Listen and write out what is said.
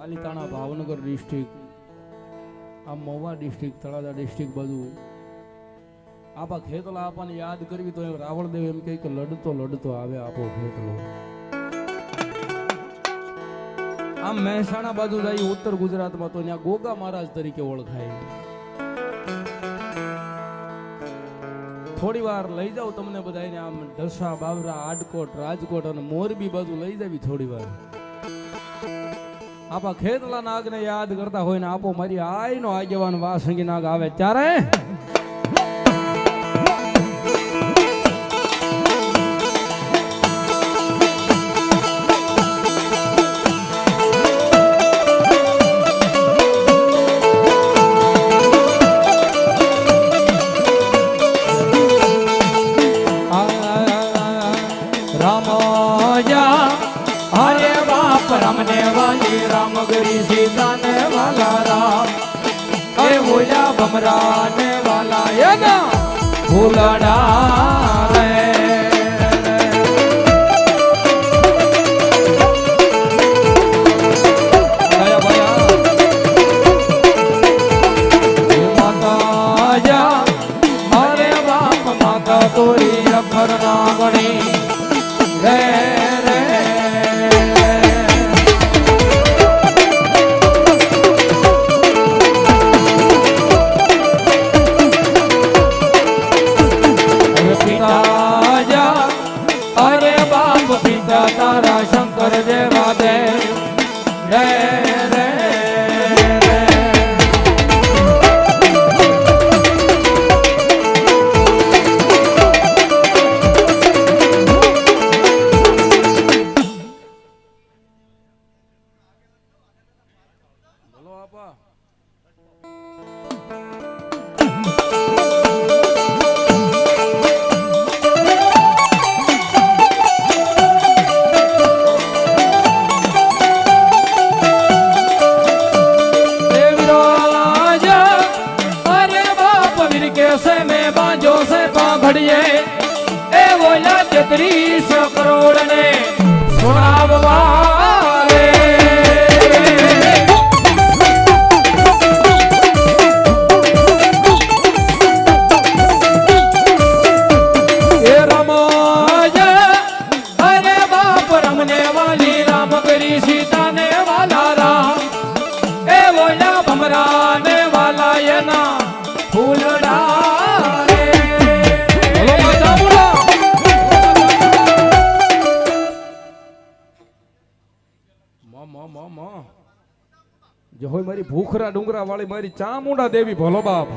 Palitana Bhavnagar district આ Mahuva district Talaja district બધું આપા ખેતલા આપણને યાદ કરવી તો એમ રાવણદેવ એમ કહે કે લડતો લડતો આવે આપો ખેતલો. આમ મહેસાણા બાજુ જાય ઉત્તર ગુજરાતમાં તો ત્યાં ગોગા મહારાજ તરીકે ઓળખાય. થોડી વાર લઈ જાઉં તમને બધાને આમ ઢસા, બાવરા, આડકોટ, રાજકોટ અને મોરબી બાજુ લઈ જાવી થોડી વાર. આપા ખેતલા નાગને યાદ કરતા હોય ને આપો મારી આઈનો આગેવાન વાસંગી નાગ આવે. ત્યારે બાપ રમને વાલી રામ ગરી સીતા ને વાલા રામ હે બોલ્યા ભમરા ને વાલા એના ફૂલડા રે ભયા ભયા હે માતા જા અરે બાપ માતા તોરી અખર ના ગણી રે તારા જોશે મેં બા જોશે પાઘડીએ એ ઓલા તેત્રીસ કરોડ ને સુણાવવા ફૂલડા મ જો હોય મારી ભૂખરા ડુંગરા વાળી મારી ચામુંડા દેવી ભોલો બાપ.